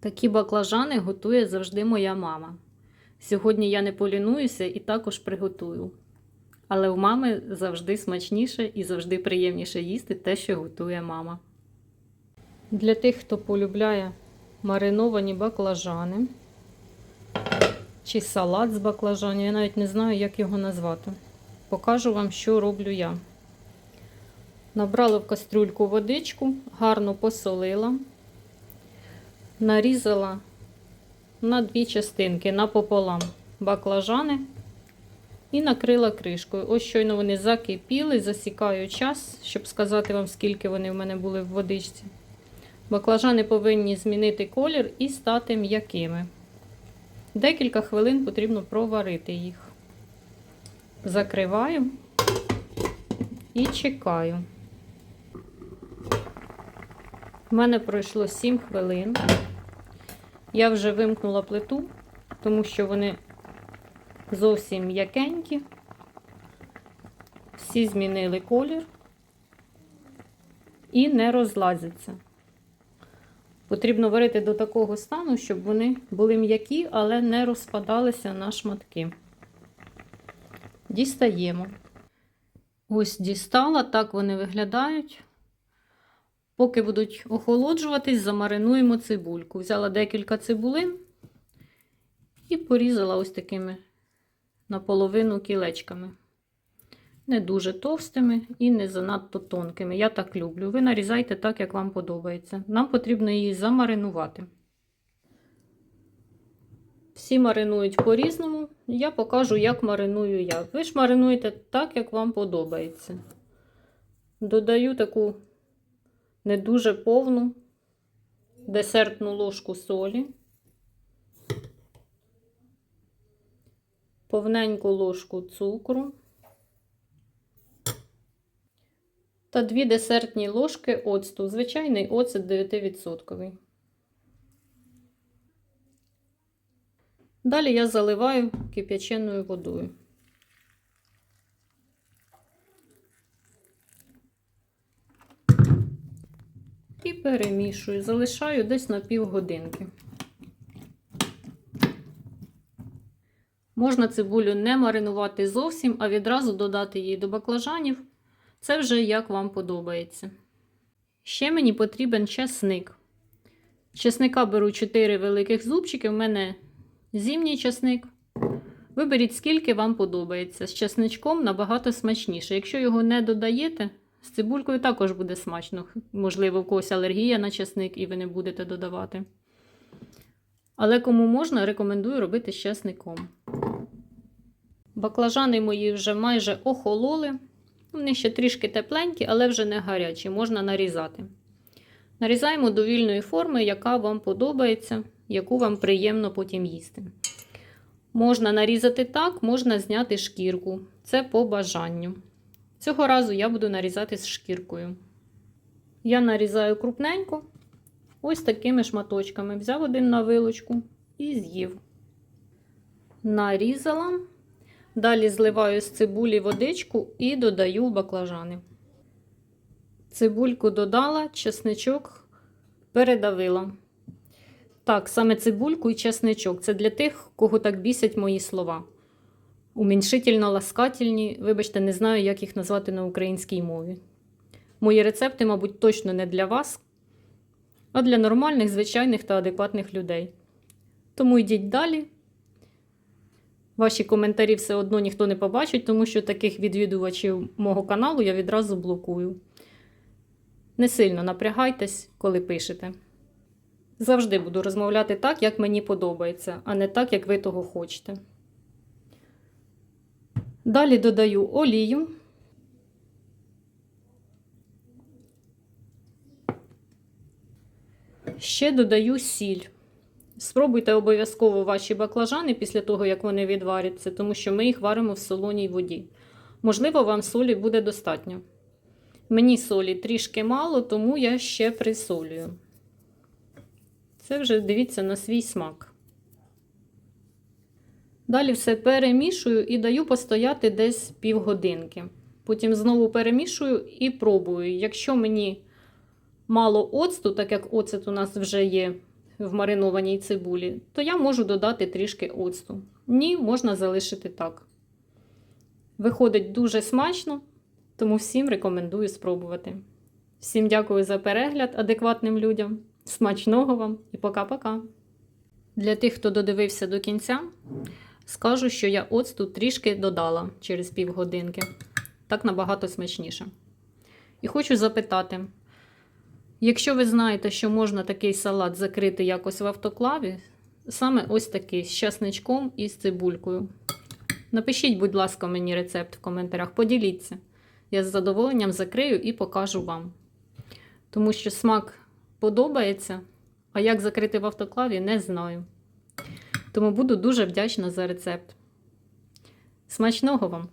Такі баклажани готує завжди моя мама. Сьогодні я не полінуюся і також приготую. Але у мами завжди смачніше і завжди приємніше їсти те, що готує мама. Для тих, хто полюбляє мариновані баклажани чи салат з баклажанів, я навіть не знаю, як його назвати. Покажу вам, що роблю я. Набрала в кастрюльку водичку, гарно посолила, нарізала на дві частинки напополам баклажани і накрила кришкою. Ось щойно вони закипіли, засікаю час, щоб сказати вам, скільки вони в мене були в водичці. Баклажани повинні змінити колір і стати м'якими. Декілька хвилин потрібно проварити їх. Закриваю і чекаю. У мене пройшло 7 хвилин. Я вже вимкнула плиту, тому що вони зовсім м'якенькі. Всі змінили колір і не розлазяться. Потрібно варити до такого стану, щоб вони були м'які, але не розпадалися на шматки. Дістаємо. Ось дістала, так вони виглядають. Поки будуть охолоджуватись, замаринуємо цибульку. Взяла декілька цибулин і порізала ось такими наполовину кілечками. Не дуже товстими і не занадто тонкими. Я так люблю. Ви нарізайте так, як вам подобається. Нам потрібно її замаринувати. Всі маринують по-різному. Я покажу, як мариную я. Ви ж маринуєте так, як вам подобається. Додаю таку не дуже повну десертну ложку солі, повненьку ложку цукру та 2 десертні ложки оцту. Звичайний оцет 9%. Далі я заливаю кип'яченою водою. І перемішую, залишаю десь на півгодинки. Можна цибулю не маринувати зовсім, а відразу додати її до баклажанів. Це вже як вам подобається. Ще мені потрібен часник. Часника беру 4 великих зубчики, в мене зимній часник. Виберіть, скільки вам подобається. З часничком набагато смачніше. Якщо його не додаєте, з цибулькою також буде смачно. Можливо, у когось алергія на часник і ви не будете додавати. Але кому можна, рекомендую робити з часником. Баклажани мої вже майже охололи. Вони ще трішки тепленькі, але вже не гарячі, можна нарізати. Нарізаємо до вільної форми, яка вам подобається, яку вам приємно потім їсти. Можна нарізати так, можна зняти шкірку. Це по бажанню. Цього разу я буду нарізати з шкіркою. Я нарізаю крупненько, ось такими шматочками. Взяв один на вилочку і з'їв. Нарізала. Далі зливаю з цибулі водичку і додаю баклажани. Цибульку додала, чесничок передавила. Так, саме цибульку і чесничок. Це для тих, кого так бісять мої слова. Уміншительно ласкательні, вибачте, не знаю, як їх назвати на українській мові. Мої рецепти, мабуть, точно не для вас, а для нормальних, звичайних та адекватних людей. Тому йдіть далі. Ваші коментарі все одно ніхто не побачить, тому що таких відвідувачів мого каналу я відразу блокую. Не сильно напрягайтесь, коли пишете. Завжди буду розмовляти так, як мені подобається, а не так, як ви того хочете. Далі додаю олію. Ще додаю сіль. Спробуйте обов'язково ваші баклажани після того, як вони відваряться, тому що ми їх варимо в солоній воді. Можливо, вам солі буде достатньо. Мені солі трішки мало, тому я ще присолюю. Це вже дивіться на свій смак. Далі все перемішую і даю постояти десь півгодинки. Потім знову перемішую і пробую. Якщо мені мало оцту, так як оцет у нас вже є в маринованій цибулі, то я можу додати трішки оцту. Ні, можна залишити так. Виходить дуже смачно, тому всім рекомендую спробувати. Всім дякую за перегляд адекватним людям. Смачного вам і пока-пока. Для тих, хто додивився до кінця, скажу, що я оцту трішки додала через півгодинки. Так набагато смачніше. І хочу запитати: якщо ви знаєте, що можна такий салат закрити якось в автоклаві, саме ось такий з часничком і з цибулькою. Напишіть, будь ласка, мені рецепт в коментарях, поділіться. Я з задоволенням закрию і покажу вам. Тому що смак подобається, а як закрити в автоклаві, не знаю. Тому буду дуже вдячна за рецепт. Смачного вам!